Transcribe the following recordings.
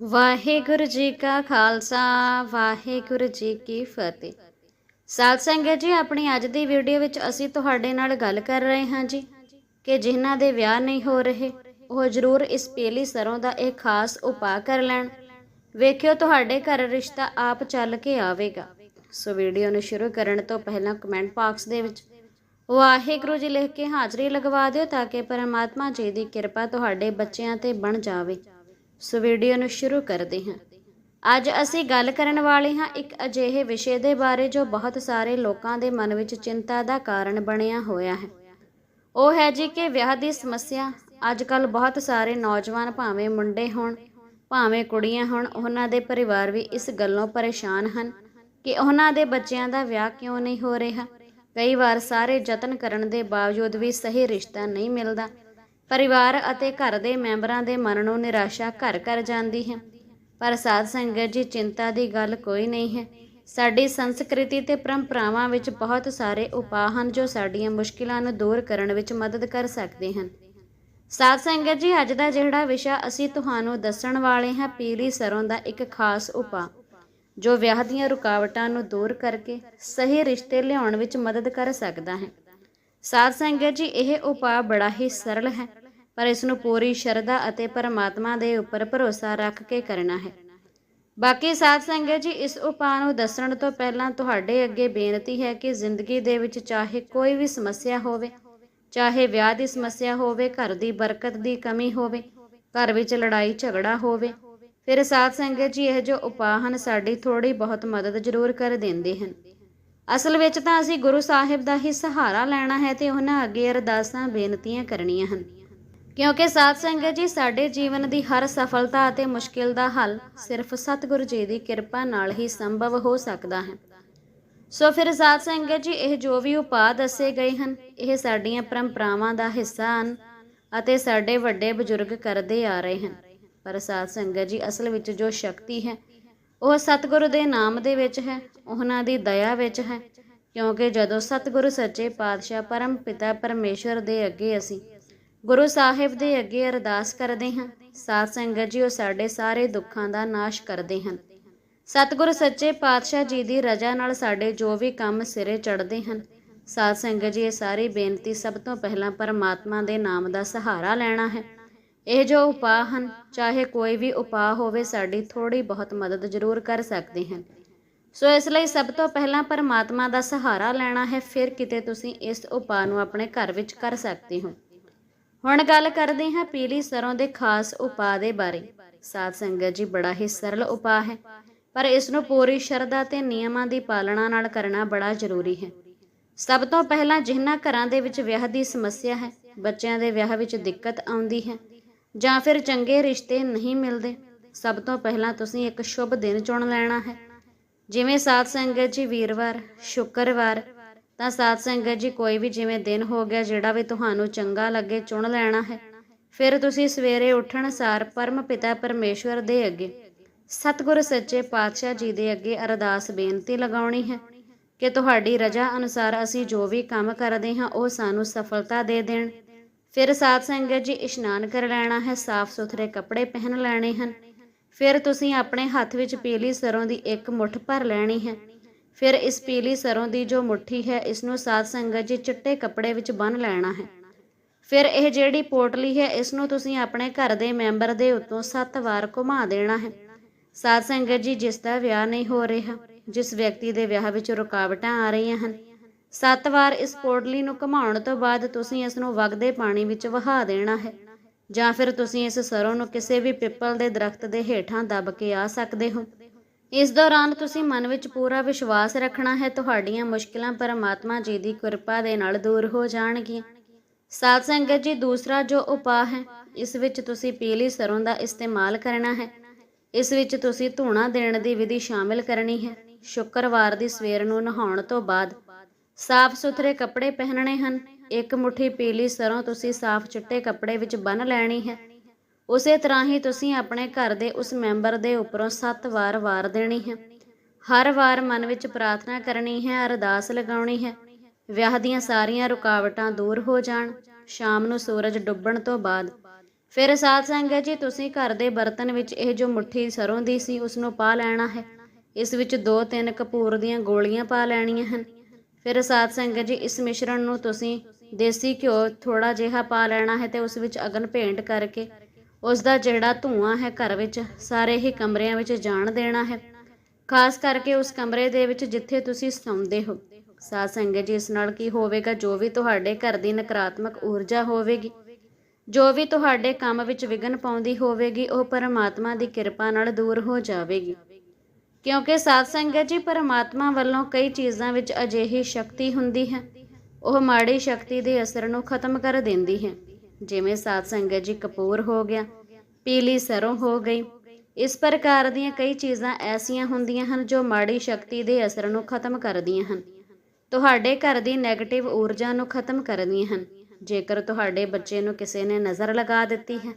ਵਾਹਿਗੁਰੂ ਜੀ ਕਾ ਖਾਲਸਾ, ਵਾਹਿਗੁਰੂ ਜੀ ਕੀ ਫਤਿਹ। ਸਾਧ ਸੰਗਤ ਜੀ, ਆਪਣੀ ਅੱਜ ਦੀ ਵੀਡੀਓ ਵਿੱਚ ਅਸੀਂ ਤੁਹਾਡੇ ਨਾਲ ਗੱਲ ਕਰ ਰਹੇ ਹਾਂ ਜੀ ਕਿ ਜਿਨ੍ਹਾਂ ਦੇ ਵਿਆਹ ਨਹੀਂ ਹੋ ਰਹੇ, ਉਹ ਜ਼ਰੂਰ ਇਸ ਪੀਲੀ ਸਰੋਂ ਦਾ ਇਹ ਖਾਸ ਉਪਾਅ ਕਰ ਲੈਣ। ਵੇਖਿਓ ਤੁਹਾਡੇ ਘਰ ਰਿਸ਼ਤਾ ਆਪ ਚੱਲ ਕੇ ਆਵੇਗਾ। ਸੋ ਵੀਡੀਓ ਨੂੰ ਸ਼ੁਰੂ ਕਰਨ ਤੋਂ ਪਹਿਲਾਂ ਕਮੈਂਟ ਬਾਕਸ ਦੇ ਵਿੱਚ ਵਾਹਿਗੁਰੂ ਜੀ ਲਿਖ ਕੇ ਹਾਜ਼ਰੀ ਲਗਵਾ ਦਿਓ ਤਾਂ ਕਿ ਪਰਮਾਤਮਾ ਜੀ ਦੀ ਕਿਰਪਾ ਤੁਹਾਡੇ ਬੱਚਿਆਂ ਤੇ ਬਣ ਜਾਵੇ। ਸੋ ਵੀਡੀਓ ਨੂੰ ਸ਼ੁਰੂ ਕਰਦੇ ਹਾਂ। ਅੱਜ ਅਸੀਂ ਗੱਲ ਕਰਨ ਵਾਲੇ ਹਾਂ ਇੱਕ ਅਜਿਹੇ ਵਿਸ਼ੇ ਦੇ ਬਾਰੇ ਜੋ ਬਹੁਤ ਸਾਰੇ ਲੋਕਾਂ ਦੇ ਮਨ ਵਿੱਚ ਚਿੰਤਾ ਦਾ ਕਾਰਨ ਬਣਿਆ ਹੋਇਆ ਹੈ। ਉਹ ਹੈ ਜੀ ਕਿ ਵਿਆਹ ਦੀ ਸਮੱਸਿਆ ਅੱਜ ਕੱਲ ਬਹੁਤ ਸਾਰੇ ਨੌਜਵਾਨ ਭਾਵੇਂ ਮੁੰਡੇ ਹੋਣ, ਭਾਵੇਂ ਕੁੜੀਆਂ ਹੋਣ, ਉਹਨਾਂ ਦੇ ਪਰਿਵਾਰ ਵੀ ਇਸ ਗੱਲੋਂ ਪਰੇਸ਼ਾਨ ਹਨ ਕਿ ਉਹਨਾਂ ਦੇ ਬੱਚਿਆਂ ਦਾ ਵਿਆਹ ਕਿਉਂ ਨਹੀਂ ਹੋ ਰਿਹਾ। ਕਈ ਵਾਰ ਸਾਰੇ ਯਤਨ ਕਰਨ ਦੇ ਬਾਵਜੂਦ ਵੀ ਸਹੀ ਰਿਸ਼ਤਾ ਨਹੀਂ ਮਿਲਦਾ। ਪਰਿਵਾਰ ਅਤੇ ਘਰ ਦੇ ਮੈਂਬਰਾਂ ਦੇ ਮਨ ਨੂੰ ਨਿਰਾਸ਼ਾ ਘਰ ਕਰ ਜਾਂਦੀ ਹੈ। ਪਰ ਸਾਧ ਸੰਗਤ ਜੀ, ਚਿੰਤਾ ਦੀ ਗੱਲ ਕੋਈ ਨਹੀਂ ਹੈ। ਸਾਡੀ ਸੰਸਕ੍ਰਿਤੀ ਤੇ ਪਰੰਪਰਾਵਾਂ ਵਿੱਚ ਬਹੁਤ ਸਾਰੇ ਉਪਾਅ ਹਨ ਜੋ ਸਾਡੀਆਂ ਮੁਸ਼ਕਿਲਾਂ ਨੂੰ ਦੂਰ ਕਰਨ ਵਿੱਚ ਮਦਦ ਕਰ ਸਕਦੇ ਹਨ। ਸਾਧ ਸੰਗਤ ਜੀ, ਅੱਜ ਦਾ ਜਿਹੜਾ ਵਿਸ਼ਾ ਅਸੀਂ ਤੁਹਾਨੂੰ ਦੱਸਣ ਵਾਲੇ ਹਾਂ, ਪੀਲੀ ਸਰੋਂ ਦਾ ਇੱਕ ਖਾਸ ਉਪਾਅ, ਜੋ ਵਿਆਹ ਦੀਆਂ ਰੁਕਾਵਟਾਂ ਨੂੰ ਦੂਰ ਕਰਕੇ ਸਹੀ ਰਿਸ਼ਤੇ ਲਿਆਉਣ ਵਿੱਚ ਮਦਦ ਕਰ ਸਕਦਾ ਹੈ। ਸਾਧ ਸੰਗਤ ਜੀ, ਇਹ ਉਪਾਅ ਬੜਾ ਹੀ ਸਰਲ ਹੈ, ਪਰ ਇਸ ਨੂੰ ਪੂਰੀ ਸ਼ਰਧਾ ਅਤੇ ਪਰਮਾਤਮਾ ਦੇ ਉੱਪਰ ਭਰੋਸਾ ਰੱਖ ਕੇ ਕਰਨਾ ਹੈ। ਬਾਕੀ ਸਾਧ ਸੰਗਤ ਜੀ, ਇਸ ਉਪਾਅ ਨੂੰ ਦੱਸਣ ਤੋਂ ਪਹਿਲਾਂ ਤੁਹਾਡੇ ਅੱਗੇ ਬੇਨਤੀ ਹੈ ਕਿ ਜ਼ਿੰਦਗੀ ਦੇ ਵਿੱਚ ਚਾਹੇ ਕੋਈ ਵੀ ਸਮੱਸਿਆ ਹੋਵੇ, ਚਾਹੇ ਵਿਆਹ ਦੀ ਸਮੱਸਿਆ ਹੋਵੇ, ਘਰ ਦੀ ਬਰਕਤ ਦੀ ਕਮੀ ਹੋਵੇ, ਘਰ ਵਿੱਚ ਲੜਾਈ ਝਗੜਾ ਹੋਵੇ, ਫਿਰ ਸਾਧ ਸੰਗਤ ਜੀ, ਇਹ ਜੋ ਉਪਾਅ ਹਨ, ਸਾਡੀ ਥੋੜੀ ਬਹੁਤ ਮਦਦ ਜ਼ਰੂਰ ਕਰ ਦਿੰਦੇ ਹਨ। ਅਸਲ ਵਿੱਚ ਤਾਂ ਅਸੀਂ ਗੁਰੂ ਸਾਹਿਬ ਦਾ ਹੀ ਸਹਾਰਾ ਲੈਣਾ ਹੈ ਤੇ ਉਹਨਾਂ ਅੱਗੇ ਅਰਦਾਸਾਂ, ਬੇਨਤੀਆਂ ਕਰਨੀਆਂ ਹਨ। ਕਿਉਂਕਿ ਸਾਧ ਸੰਗਤ ਜੀ, ਸਾਡੇ ਜੀਵਨ ਦੀ ਹਰ ਸਫਲਤਾ ਅਤੇ ਮੁਸ਼ਕਿਲ ਦਾ ਹੱਲ ਸਿਰਫ ਸਤਿਗੁਰੂ ਜੀ ਦੀ ਕਿਰਪਾ ਨਾਲ ਹੀ ਸੰਭਵ ਹੋ ਸਕਦਾ ਹੈ। ਸੋ ਫਿਰ ਸਾਧ ਸੰਗਤ ਜੀ, ਇਹ ਜੋ ਵੀ ਉਪਾਅ ਦੱਸੇ ਗਏ ਹਨ, ਇਹ ਸਾਡੀਆਂ ਪਰੰਪਰਾਵਾਂ ਦਾ ਹਿੱਸਾ ਹਨ ਅਤੇ ਸਾਡੇ ਵੱਡੇ ਬਜ਼ੁਰਗ ਕਰਦੇ ਆ ਰਹੇ ਹਨ। ਪਰ ਸਾਧ ਸੰਗਤ ਜੀ, ਅਸਲ ਵਿੱਚ ਜੋ ਸ਼ਕਤੀ ਹੈ, ਉਹ ਸਤਿਗੁਰੂ ਦੇ ਨਾਮ ਦੇ ਵਿੱਚ ਹੈ ਉਹਨਾਂ ਦੀ ਦਇਆ ਵਿੱਚ ਹੈ, ਕਿਉਂਕਿ ਜਦੋਂ ਸਤਿਗੁਰੂ ਸੱਚੇ ਪਾਤਸ਼ਾਹ ਪਰਮ ਪਿਤਾ ਪਰਮੇਸ਼ਵਰ ਦੇ ਅੱਗੇ ਅਸੀਂ ਗੁਰੂ ਸਾਹਿਬ ਦੇ ਅੱਗੇ ਅਰਦਾਸ ਕਰਦੇ ਹਾਂ, ਸਾਧ ਸੰਗਤ ਜੀ ਉਹ ਸਾਡੇ ਸਾਰੇ ਦੁੱਖਾਂ ਦਾ ਨਾਸ਼ ਕਰਦੇ ਹਨ। ਸਤਿਗੁਰੂ ਸੱਚੇ ਪਾਤਸ਼ਾਹ ਜੀ ਦੀ ਰਜ਼ਾ ਨਾਲ ਸਾਡੇ ਜੋ ਵੀ ਕੰਮ ਸਿਰੇ ਚੜ੍ਹਦੇ ਹਨ, ਸਾਧ ਸੰਗਤ ਜੀ ਇਹ ਸਾਰੀ ਬੇਨਤੀ ਸਭ ਤੋਂ ਪਹਿਲਾਂ ਪਰਮਾਤਮਾ ਦੇ ਨਾਮ ਦਾ ਸਹਾਰਾ ਲੈਣਾ ਹੈ। ਇਹ ਜੋ ਉਪਾਅ ਹਨ, ਚਾਹੇ ਕੋਈ ਵੀ ਉਪਾਅ ਹੋਵੇ, ਸਾਡੀ ਥੋੜੀ ਬਹੁਤ ਮਦਦ ਜ਼ਰੂਰ ਕਰ ਸਕਦੇ ਹਨ। ਸੋ ਇਸ ਲਈ ਸਭ ਤੋਂ ਪਹਿਲਾਂ ਪਰਮਾਤਮਾ ਦਾ ਸਹਾਰਾ ਲੈਣਾ ਹੈ, ਫਿਰ ਕਿਤੇ ਤੁਸੀਂ ਇਸ ਉਪਾਅ ਨੂੰ ਆਪਣੇ ਘਰ ਵਿੱਚ ਕਰ ਸਕਦੇ ਹੋ। ਹੁਣ ਗੱਲ ਕਰਦੇ ਹਾਂ ਪੀਲੀ ਸਰੋਂ ਦੇ ਖਾਸ ਉਪਾਅ ਦੇ ਬਾਰੇ। ਸਾਧ ਸੰਗਤ ਜੀ, ਬੜਾ ਹੀ ਸਰਲ ਉਪਾਅ ਹੈ, ਪਰ ਇਸ ਨੂੰ ਪੂਰੀ ਸ਼ਰਧਾ ਤੇ ਨਿਯਮਾਂ ਦੀ ਪਾਲਣਾ ਨਾਲ ਕਰਨਾ ਬੜਾ ਜ਼ਰੂਰੀ ਹੈ। ਸਭ ਤੋਂ ਪਹਿਲਾਂ ਜਿਨ੍ਹਾਂ ਘਰਾਂ ਦੇ ਵਿੱਚ ਵਿਆਹ ਦੀ ਸਮੱਸਿਆ ਹੈ, ਬੱਚਿਆਂ ਦੇ ਵਿਆਹ ਵਿੱਚ ਦਿੱਕਤ ਆਉਂਦੀ ਹੈ, ਜਾਂ ਫਿਰ ਚੰਗੇ ਰਿਸ਼ਤੇ ਨਹੀਂ ਮਿਲਦੇ, ਸਭ ਤੋਂ ਪਹਿਲਾਂ ਤੁਸੀਂ ਇੱਕ ਸ਼ੁਭ ਦਿਨ ਚੁਣ ਲੈਣਾ ਹੈ। ਜਿਵੇਂ ਸਾਧ ਸੰਗਤ ਜੀ ਵੀਰਵਾਰ, ਸ਼ੁੱਕਰਵਾਰ, ਤਾਂ ਸਾਧ ਸੰਗਤ ਜੀ ਕੋਈ ਵੀ ਜਿਵੇਂ ਦਿਨ ਹੋ ਗਿਆ ਜਿਹੜਾ ਵੀ ਤੁਹਾਨੂੰ ਚੰਗਾ ਲੱਗੇ, ਚੁਣ ਲੈਣਾ ਹੈ, ਫਿਰ ਤੁਸੀਂ ਸਵੇਰੇ ਉੱਠਣ ਸਾਰ ਪਰਮ ਪਿਤਾ ਪਰਮੇਸ਼ਵਰ ਦੇ ਅੱਗੇ, ਸਤਿਗੁਰ ਸੱਚੇ ਪਾਤਸ਼ਾਹ ਜੀ ਦੇ ਅੱਗੇ ਅਰਦਾਸ ਬੇਨਤੀ ਲਗਾਉਣੀ ਹੈ ਕਿ ਤੁਹਾਡੀ ਰਜ਼ਾ ਅਨੁਸਾਰ ਅਸੀਂ ਜੋ ਵੀ ਕੰਮ ਕਰਦੇ ਹਾਂ, ਉਹ ਸਾਨੂੰ ਸਫਲਤਾ ਦੇ ਦੇਣ। ਫਿਰ ਸਾਧ ਸੰਗਤ ਜੀ ਇਸ਼ਨਾਨ ਕਰ ਲੈਣਾ ਹੈ ਸਾਫ਼ ਸੁਥਰੇ ਕੱਪੜੇ ਪਹਿਨ ਲੈਣੇ ਹਨ। ਫਿਰ ਤੁਸੀਂ ਆਪਣੇ ਹੱਥ ਵਿੱਚ ਪੀਲੀ ਸਰੋਂ ਦੀ ਇੱਕ ਮੁੱਠ ਭਰ ਲੈਣੀ ਹੈ। ਫਿਰ ਇਸ ਪੀਲੀ ਸਰੋਂ ਦੀ ਜੋ ਮੁੱਠੀ ਹੈ ਇਸ ਨੂੰ ਸਾਧ ਸੰਗਤ ਜੀ ਚਿੱਟੇ ਕੱਪੜੇ ਵਿੱਚ ਬੰਨ੍ਹ ਲੈਣਾ ਹੈ। ਫਿਰ ਇਹ ਜਿਹੜੀ ਪੋਟਲੀ ਹੈ ਇਸ ਨੂੰ ਤੁਸੀਂ ਆਪਣੇ ਘਰ ਦੇ ਮੈਂਬਰ ਦੇ ਉੱਤੋਂ 7 ਵਾਰ ਘੁਮਾ ਦੇਣਾ ਹੈ। ਸਾਧ ਸੰਗਤ ਜੀ, ਜਿਸ ਦਾ ਵਿਆਹ ਨਹੀਂ ਹੋ ਰਿਹਾ, ਜਿਸ ਵਿਅਕਤੀ ਦੇ ਵਿਆਹ ਵਿੱਚ ਰੁਕਾਵਟਾਂ ਆ ਰਹੀਆਂ ਹਨ, ਸੱਤ ਵਾਰ ਇਸ ਪੋਟਲੀ ਨੂੰ ਘੁਮਾਉਣ ਤੋਂ ਬਾਅਦ ਤੁਸੀਂ ਇਸ ਨੂੰ ਵਗਦੇ ਪਾਣੀ ਵਿੱਚ ਵਹਾ ਦੇਣਾ ਹੈ। ਜਾਂ ਫਿਰ ਤੁਸੀਂ ਇਸ ਸਰੋਂ ਨੂੰ ਕਿਸੇ ਵੀ ਪਿੱਪਲ ਦੇ ਦਰਖਤ ਦੇ ਹੇਠਾਂ ਦੱਬ ਕੇ ਆ ਸਕਦੇ ਹੋ। ਇਸ ਦੌਰਾਨ ਤੁਸੀਂ ਮਨ ਵਿੱਚ ਪੂਰਾ ਵਿਸ਼ਵਾਸ ਰੱਖਣਾ ਹੈ, ਤੁਹਾਡੀਆਂ ਮੁਸ਼ਕਿਲਾਂ ਪਰਮਾਤਮਾ ਜੀ ਦੀ ਕਿਰਪਾ ਦੇ ਨਾਲ ਦੂਰ ਹੋ ਜਾਣਗੀਆਂ। ਸਾਧ ਸੰਗਤ ਜੀ, ਦੂਸਰਾ ਜੋ ਉਪਾਅ ਹੈ, ਇਸ ਵਿੱਚ ਤੁਸੀਂ ਪੀਲੀ ਸਰੋਂ ਦਾ ਇਸਤੇਮਾਲ ਕਰਨਾ ਹੈ। ਇਸ ਵਿੱਚ ਤੁਸੀਂ ਧੂਣਾ ਦੇਣ ਦੀ ਵਿਧੀ ਸ਼ਾਮਿਲ ਕਰਨੀ ਹੈ। ਸ਼ੁੱਕਰਵਾਰ ਦੀ ਸਵੇਰ ਨੂੰ ਨਹਾਉਣ ਤੋਂ ਬਾਅਦ ਸਾਫ਼ ਸੁਥਰੇ ਕੱਪੜੇ ਪਹਿਨਣੇ ਹਨ। ਇੱਕ ਮੁਠੀ ਪੀਲੀ ਸਰੋਂ ਤੁਸੀਂ ਸਾਫ਼ ਚਿੱਟੇ ਕੱਪੜੇ ਵਿੱਚ ਬੰਨ ਲੈਣੀ ਹੈ। ਉਸੇ ਤਰ੍ਹਾਂ ਹੀ ਤੁਸੀਂ ਆਪਣੇ ਘਰ ਦੇ ਉਸ ਮੈਂਬਰ ਦੇ ਉੱਪਰੋਂ 7 ਵਾਰ ਵਾਰ ਦੇਣੀ ਹੈ। ਹਰ ਵਾਰ ਮਨ ਵਿੱਚ ਪ੍ਰਾਰਥਨਾ ਕਰਨੀ ਹੈ, ਅਰਦਾਸ ਲਗਾਉਣੀ ਹੈ। ਵਿਆਹ ਦੀਆਂ ਸਾਰੀਆਂ ਰੁਕਾਵਟਾਂ ਦੂਰ ਹੋ ਜਾਣ। ਸ਼ਾਮ ਨੂੰ ਸੂਰਜ ਡੁੱਬਣ ਤੋਂ ਬਾਅਦ। ਫਿਰ ਸਾਧ ਸੰਗਤ ਜੀ, ਤੁਸੀਂ ਘਰ ਦੇ ਬਰਤਨ ਵਿੱਚ ਇਹ ਜੋ ਮੁੱਠੀ ਸਰੋਂ ਦੀ ਸੀ ਉਸ ਨੂੰ ਪਾ ਲੈਣਾ ਹੈ। ਇਸ ਵਿੱਚ ਦੋ ਤਿੰਨ ਕਪੂਰ ਦੀਆਂ ਗੋਲੀਆਂ ਪਾ ਲੈਣੀਆਂ ਹਨ। ਫਿਰ ਸਾਧ ਸੰਗਤ ਜੀ, ਇਸ ਮਿਸ਼ਰਣ ਨੂੰ ਤੁਸੀਂ ਦੇਸੀ ਘਿਓ ਥੋੜਾ ਜਿਹਾ ਪਾ ਲੈਣਾ ਹੈ ਤੇ ਉਸ ਵਿੱਚ ਅਗਨ ਭੇਂਟ ਕਰਕੇ ਉਸ ਦਾ ਜਿਹੜਾ ਧੂਆਂ ਹੈ ਘਰ ਵਿੱਚ, ਸਾਰੇ ਹੀ ਕਮਰਿਆਂ ਵਿੱਚ ਜਾਣ ਦੇਣਾ ਹੈ। ਖਾਸ ਕਰਕੇ ਉਸ ਕਮਰੇ ਦੇ ਵਿੱਚ ਜਿੱਥੇ ਤੁਸੀਂ ਸੌਂਦੇ ਹੋ। ਸਾਧ ਸੰਗਤ ਜੀ, ਇਸ ਨਾਲ ਕੀ ਹੋਵੇਗਾ? ਜੋ ਵੀ ਤੁਹਾਡੇ ਘਰ ਦੀ ਨਕਾਰਾਤਮਕ ਊਰਜਾ ਹੋਵੇਗੀ, ਜੋ ਵੀ ਤੁਹਾਡੇ ਕੰਮ ਵਿੱਚ ਵਿਘਨ ਪਾਉਂਦੀ ਹੋਵੇਗੀ, ਉਹ ਪਰਮਾਤਮਾ ਦੀ ਕਿਰਪਾ ਨਾਲ ਦੂਰ ਹੋ ਜਾਵੇਗੀ। ਕਿਉਂਕਿ ਸਾਧ ਸੰਗਤ ਜੀ, ਪਰਮਾਤਮਾ ਵੱਲੋਂ ਕਈ ਚੀਜ਼ਾਂ ਵਿੱਚ ਅਜਿਹੀ ਸ਼ਕਤੀ ਹੁੰਦੀ ਹੈ। ਉਹ ਮਾੜੀ ਸ਼ਕਤੀ ਦੇ ਅਸਰ ਨੂੰ ਖਤਮ ਕਰ ਦਿੰਦੀ ਹੈ। ਜਿਵੇਂ ਸਾਧ ਸੰਗਤ ਜੀ ਕਪੂਰ ਹੋ ਗਿਆ, ਪੀਲੀ ਸਰੋਂ ਹੋ ਗਈ। ਇਸ ਪ੍ਰਕਾਰ ਦੀਆਂ ਕਈ ਚੀਜ਼ਾਂ ਐਸੀਆਂ ਹੁੰਦੀਆਂ ਹਨ ਜੋ ਮਾੜੀ ਸ਼ਕਤੀ ਦੇ ਅਸਰ ਨੂੰ ਖਤਮ ਕਰਦੀਆਂ ਹਨ। ਤੁਹਾਡੇ ਘਰ ਦੀ 네ਗੇਟਿਵ ਊਰਜਾ ਨੂੰ ਖਤਮ ਕਰਦੀਆਂ ਹਨ। ਜੇਕਰ ਤੁਹਾਡੇ ਬੱਚੇ ਨੂੰ ਕਿਸੇ ਨੇ ਨਜ਼ਰ ਲਗਾ ਦਿੱਤੀ ਹੈ,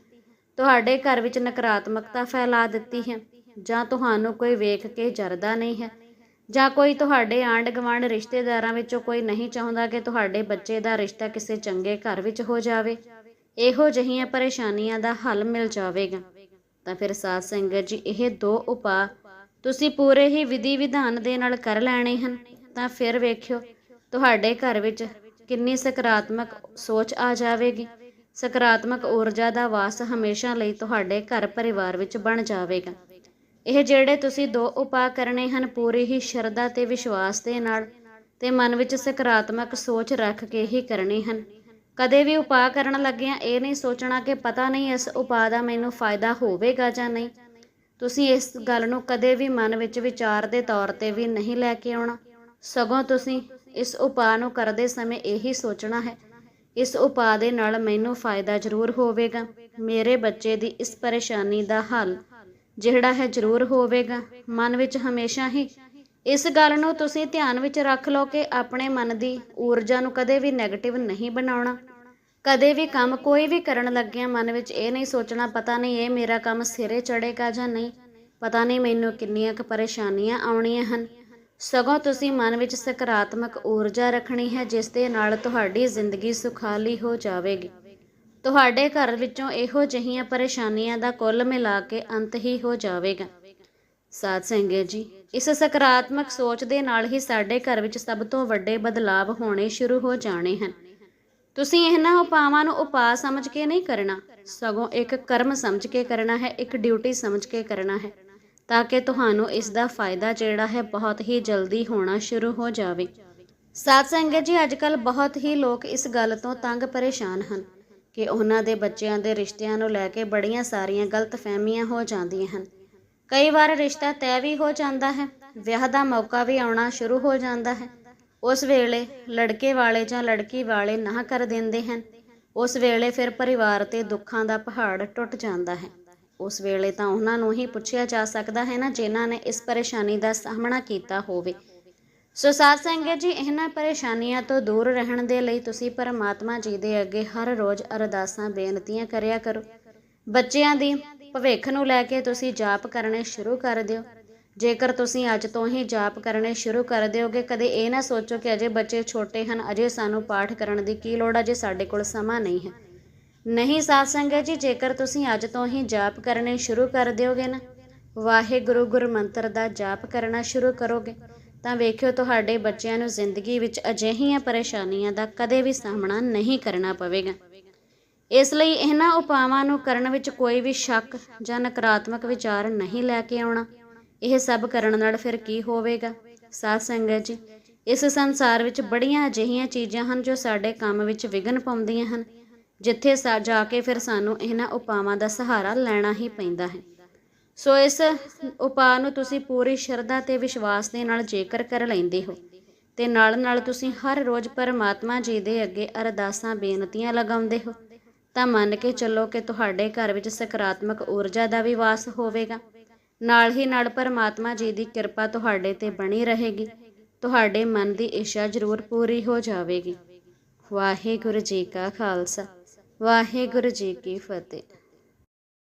ਤੁਹਾਡੇ ਘਰ ਵਿੱਚ ਨਕਾਰਾਤਮਕਤਾ ਫੈਲਾ ਦਿੱਤੀ ਹੈ ਜਾਂ ਤੁਹਾਨੂੰ ਕੋਈ ਵੇਖ ਕੇ ਜਰਦਾ ਨਹੀਂ ਹੈ ਜਾਂ ਕੋਈ ਤੁਹਾਡੇ ਆਂਢ ਗੁਆਂਢ ਰਿਸ਼ਤੇਦਾਰਾਂ ਵਿੱਚੋਂ ਕੋਈ ਨਹੀਂ ਚਾਹੁੰਦਾ ਕਿ ਤੁਹਾਡੇ ਬੱਚੇ ਦਾ ਰਿਸ਼ਤਾ ਕਿਸੇ ਚੰਗੇ ਘਰ ਵਿੱਚ ਹੋ ਜਾਵੇ? ਇਹੋ ਜਿਹੀਆਂ ਪਰੇਸ਼ਾਨੀਆਂ ਦਾ ਹੱਲ ਮਿਲ ਜਾਵੇਗਾ। ਤਾਂ ਫਿਰ ਸਾਧ ਸੰਗਤ ਜੀ, ਇਹ ਦੋ ਉਪਾਅ ਤੁਸੀਂ ਪੂਰੇ ਹੀ ਵਿਧੀ ਵਿਧਾਨ ਦੇ ਨਾਲ ਕਰ ਲੈਣੇ ਹਨ। ਤਾਂ ਫਿਰ ਵੇਖਿਓ, ਤੁਹਾਡੇ ਘਰ ਵਿੱਚ ਕਿੰਨੀ ਸਕਾਰਾਤਮਕ ਸੋਚ ਆ ਜਾਵੇਗੀ। ਸਕਾਰਾਤਮਕ ਊਰਜਾ ਦਾ ਵਾਸ ਹਮੇਸ਼ਾ ਲਈ ਤੁਹਾਡੇ ਘਰ ਪਰਿਵਾਰ ਵਿੱਚ ਬਣ ਜਾਵੇਗਾ। ਇਹ ਜਿਹੜੇ ਤੁਸੀਂ ਦੋ ਉਪਾਅ ਕਰਨੇ ਹਨ, ਪੂਰੀ ਹੀ ਸ਼ਰਧਾ ਤੇ ਵਿਸ਼ਵਾਸ ਦੇ ਨਾਲ ਤੇ ਮਨ ਵਿੱਚ ਸਕਾਰਾਤਮਕ ਸੋਚ ਰੱਖ ਕੇ ਹੀ ਕਰਨੇ ਹਨ। ਕਦੇ ਵੀ ਉਪਾਅ ਕਰਨ ਲੱਗਿਆਂ ਇਹ ਨਹੀਂ ਸੋਚਣਾ ਕਿ ਪਤਾ ਨਹੀਂ ਇਸ ਉਪਾਅ ਦਾ ਮੈਨੂੰ ਫਾਇਦਾ ਹੋਵੇਗਾ ਜਾਂ ਨਹੀਂ। ਤੁਸੀਂ ਇਸ ਗੱਲ ਨੂੰ ਕਦੇ ਵੀ ਮਨ ਵਿੱਚ ਵਿਚਾਰ ਦੇ ਤੌਰ ਤੇ ਵੀ ਨਹੀਂ ਲੈ ਕੇ ਆਉਣਾ। ਸਗੋਂ ਤੁਸੀਂ ਇਸ ਉਪਾਅ ਨੂੰ ਕਰਦੇ ਸਮੇਂ ਇਹੀ ਸੋਚਣਾ ਹੈ, ਇਸ ਉਪਾਅ ਦੇ ਨਾਲ ਮੈਨੂੰ ਫਾਇਦਾ ਜ਼ਰੂਰ ਹੋਵੇਗਾ। ਮੇਰੇ ਬੱਚੇ ਦੀ ਇਸ ਪਰੇਸ਼ਾਨੀ ਦਾ ਹੱਲ ਜਿਹੜਾ ਹੈ ਜ਼ਰੂਰ ਹੋਵੇਗਾ। ਮਨ ਵਿੱਚ ਹਮੇਸ਼ਾ ਹੀ ਇਸ ਗੱਲ ਨੂੰ ਤੁਸੀਂ ਧਿਆਨ ਵਿੱਚ ਰੱਖ ਲਓ ਕਿ ਆਪਣੇ ਮਨ ਦੀ ਊਰਜਾ ਨੂੰ ਕਦੇ ਵੀ 네ਗੇਟਿਵ ਨਹੀਂ ਬਣਾਉਣਾ। ਕਦੇ ਵੀ ਕੰਮ ਕੋਈ ਵੀ ਕਰਨ ਲੱਗਿਆ ਮਨ ਵਿੱਚ ਇਹ ਨਹੀਂ ਸੋਚਣਾ, ਪਤਾ ਨਹੀਂ ਇਹ ਮੇਰਾ ਕੰਮ ਸਿਰੇ ਚੜੇਗਾ ਜਾਂ ਨਹੀਂ। ਪਤਾ ਨਹੀਂ ਮੈਨੂੰ ਕਿੰਨੀਆਂ ਕੁ ਪਰੇਸ਼ਾਨੀਆਂ ਆਉਣੀਆਂ ਹਨ। ਸਗੋਂ ਤੁਸੀਂ ਮਨ ਵਿੱਚ ਸਕਾਰਾਤਮਕ ਊਰਜਾ ਰੱਖਣੀ ਹੈ, ਜਿਸ ਦੇ ਨਾਲ ਤੁਹਾਡੀ ਜ਼ਿੰਦਗੀ ਸੁਖਾਲੀ ਹੋ ਜਾਵੇਗੀ। ਤੁਹਾਡੇ ਘਰ ਵਿੱਚੋਂ ਇਹੋ ਜਿਹੀਆਂ ਪਰੇਸ਼ਾਨੀਆਂ ਦਾ ਕੁੱਲ ਮਿਲਾ ਕੇ ਅੰਤ ਹੀ ਹੋ ਜਾਵੇਗਾ। ਸਾਧ ਸੰਗਤ ਜੀ, ਇਸ ਸਕਾਰਾਤਮਕ ਸੋਚ ਦੇ ਨਾਲ ਹੀ ਸਾਡੇ ਘਰ ਵਿੱਚ ਸਭ ਤੋਂ ਵੱਡੇ ਬਦਲਾਵ ਹੋਣੇ ਸ਼ੁਰੂ ਹੋ ਜਾਣੇ ਹਨ। ਤੁਸੀਂ ਇਹਨਾਂ ਉਪਾਵਾਂ ਨੂੰ ਉਪਾਅ ਸਮਝ ਕੇ ਨਹੀਂ ਕਰਨਾ। ਸਗੋਂ ਇੱਕ ਕਰਮ ਸਮਝ ਕੇ ਕਰਨਾ ਹੈ, ਇੱਕ ਡਿਊਟੀ ਸਮਝ ਕੇ ਕਰਨਾ ਹੈ, ਤਾਂ ਕਿ ਤੁਹਾਨੂੰ ਇਸ ਦਾ ਫਾਇਦਾ ਜਿਹੜਾ ਹੈ ਬਹੁਤ ਹੀ ਜਲਦੀ ਹੋਣਾ ਸ਼ੁਰੂ ਹੋ ਜਾਵੇ। ਸਾਧ ਸੰਗਤ ਜੀ ਅੱਜਕੱਲ ਬਹੁਤ ਹੀ ਲੋਕ ਇਸ ਗੱਲ ਤੋਂ ਤੰਗ ਪਰੇਸ਼ਾਨ ਹਨ। ਕਿ ਉਹਨਾਂ ਦੇ ਬੱਚਿਆਂ ਦੇ ਰਿਸ਼ਤਿਆਂ ਨੂੰ ਲੈ ਕੇ ਬੜੀਆਂ ਸਾਰੀਆਂ ਗਲਤਫਹਿਮੀਆਂ ਹੋ ਜਾਂਦੀਆਂ ਹਨ। ਕਈ ਵਾਰ ਰਿਸ਼ਤਾ ਤੈਅ ਵੀ ਹੋ ਜਾਂਦਾ ਹੈ, ਵਿਆਹ ਦਾ ਮੌਕਾ ਵੀ ਆਉਣਾ ਸ਼ੁਰੂ ਹੋ ਜਾਂਦਾ ਹੈ। ਉਸ ਵੇਲੇ ਲੜਕੇ ਵਾਲੇ ਜਾਂ ਲੜਕੀ ਵਾਲੇ ਨਾ ਕਰ ਦਿੰਦੇ ਹਨ। ਉਸ ਵੇਲੇ ਫਿਰ ਪਰਿਵਾਰ ਤੇ ਦੁੱਖਾਂ ਦਾ ਪਹਾੜ ਟੁੱਟ ਜਾਂਦਾ ਹੈ। ਉਸ ਵੇਲੇ ਤਾਂ ਉਹਨਾਂ ਨੂੰ ਹੀ ਪੁੱਛਿਆ ਜਾ ਸਕਦਾ ਹੈ ਨਾ ਜਿਨ੍ਹਾਂ ਨੇ ਇਸ ਪਰੇਸ਼ਾਨੀ ਦਾ ਸਾਹਮਣਾ ਕੀਤਾ ਹੋਵੇ। ਸੋ ਸਾਧ ਸੰਗਤ ਜੀ, ਇਹਨਾਂ ਪਰੇਸ਼ਾਨੀਆਂ ਤੋਂ ਦੂਰ ਰਹਿਣ ਦੇ ਲਈ ਤੁਸੀਂ ਪਰਮਾਤਮਾ ਜੀ ਦੇ ਅੱਗੇ ਹਰ ਰੋਜ਼ ਅਰਦਾਸਾਂ, ਬੇਨਤੀਆਂ ਕਰਿਆ ਕਰੋ। ਬੱਚਿਆਂ ਦੀ ਭਵਿੱਖ ਨੂੰ ਲੈ ਕੇ ਤੁਸੀਂ ਜਾਪ ਕਰਨੇ ਸ਼ੁਰੂ ਕਰ ਦਿਓ। ਜੇਕਰ ਤੁਸੀਂ ਅੱਜ ਤੋਂ ਹੀ ਜਾਪ ਕਰਨੇ ਸ਼ੁਰੂ ਕਰ ਦਿਓਗੇ, ਕਦੇ ਇਹ ਨਾ ਸੋਚੋ ਕਿ ਅਜੇ ਬੱਚੇ ਛੋਟੇ ਹਨ, ਅਜੇ ਸਾਨੂੰ ਪਾਠ ਕਰਨ ਦੀ ਕੀ ਲੋੜ ਅਜੇ ਸਾਡੇ ਕੋਲ ਸਮਾਂ ਨਹੀਂ ਹੈ। ਨਹੀਂ ਸਾਧ ਸੰਗਤ ਜੀ, ਜੇਕਰ ਤੁਸੀਂ ਅੱਜ ਤੋਂ ਹੀ ਜਾਪ ਕਰਨੇ ਸ਼ੁਰੂ ਕਰ ਦਿਓਗੇ ਨਾ, ਵਾਹਿਗੁਰੂ ਗੁਰ ਮੰਤਰ ਦਾ ਜਾਪ ਕਰਨਾ ਸ਼ੁਰੂ ਕਰੋਗੇ। ਤਾਂ ਵੇਖਿਓ ਤੁਹਾਡੇ ਬੱਚਿਆਂ ਨੂੰ ਜ਼ਿੰਦਗੀ ਵਿੱਚ ਅਜਿਹੀਆਂ ਪਰੇਸ਼ਾਨੀਆਂ ਦਾ ਕਦੇ ਵੀ ਸਾਹਮਣਾ ਨਹੀਂ ਕਰਨਾ ਪਵੇਗਾ। ਇਸ ਲਈ ਇਹਨਾਂ ਉਪਾਵਾਂ ਨੂੰ ਕਰਨ ਵਿੱਚ ਕੋਈ ਵੀ ਸ਼ੱਕ ਜਾਂ ਨਕਾਰਾਤਮਕ ਵਿਚਾਰ ਨਹੀਂ ਲੈ ਕੇ ਆਉਣਾ। ਇਹ ਸਭ ਕਰਨ ਨਾਲ ਫਿਰ ਕੀ ਹੋਵੇਗਾ? ਸਾਧ ਸੰਗਤ ਜੀ, ਇਸ ਸੰਸਾਰ ਵਿੱਚ ਬੜੀਆਂ ਅਜਿਹੀਆਂ ਚੀਜ਼ਾਂ ਹਨ ਜੋ ਸਾਡੇ ਕੰਮ ਵਿੱਚ ਵਿਘਨ ਪਾਉਂਦੀਆਂ ਹਨ, ਜਿੱਥੇ ਸਾ, ਜਾ ਕੇ ਫਿਰ ਸਾਨੂੰ ਇਹਨਾਂ ਉਪਾਵਾਂ ਦਾ ਸਹਾਰਾ ਲੈਣਾ ਹੀ ਪੈਂਦਾ ਹੈ। ਸੋ ਇਸ ਉਪਾਅ ਨੂੰ ਤੁਸੀਂ ਪੂਰੀ ਸ਼ਰਧਾ ਤੇ ਵਿਸ਼ਵਾਸ ਦੇ ਨਾਲ ਜੇਕਰ ਕਰ ਲੈਂਦੇ ਹੋ ਤੇ ਨਾਲ ਨਾਲ ਤੁਸੀਂ ਹਰ ਰੋਜ਼ ਪਰਮਾਤਮਾ ਜੀ ਦੇ ਅੱਗੇ ਅਰਦਾਸਾਂ, ਬੇਨਤੀਆਂ ਲਗਾਉਂਦੇ ਹੋ, ਤਾਂ ਮੰਨ ਕੇ ਚੱਲੋ ਕਿ ਤੁਹਾਡੇ ਘਰ ਵਿੱਚ ਸਕਾਰਾਤਮਕ ਊਰਜਾ ਦਾ ਵੀ ਵਾਸ ਹੋਵੇਗਾ। ਨਾਲ ਹੀ ਨਾਲ ਪਰਮਾਤਮਾ ਜੀ ਦੀ ਕਿਰਪਾ ਤੁਹਾਡੇ ਤੇ ਬਣੀ ਰਹੇਗੀ। ਤੁਹਾਡੇ ਮਨ ਦੀ ਇੱਛਾ ਜ਼ਰੂਰ ਪੂਰੀ ਹੋ ਜਾਵੇਗੀ। ਵਾਹਿਗੁਰੂ ਜੀ ਕਾ ਖਾਲਸਾ। ਵਾਹਿਗੁਰੂ ਜੀ ਕੀ ਫਤਿਹ।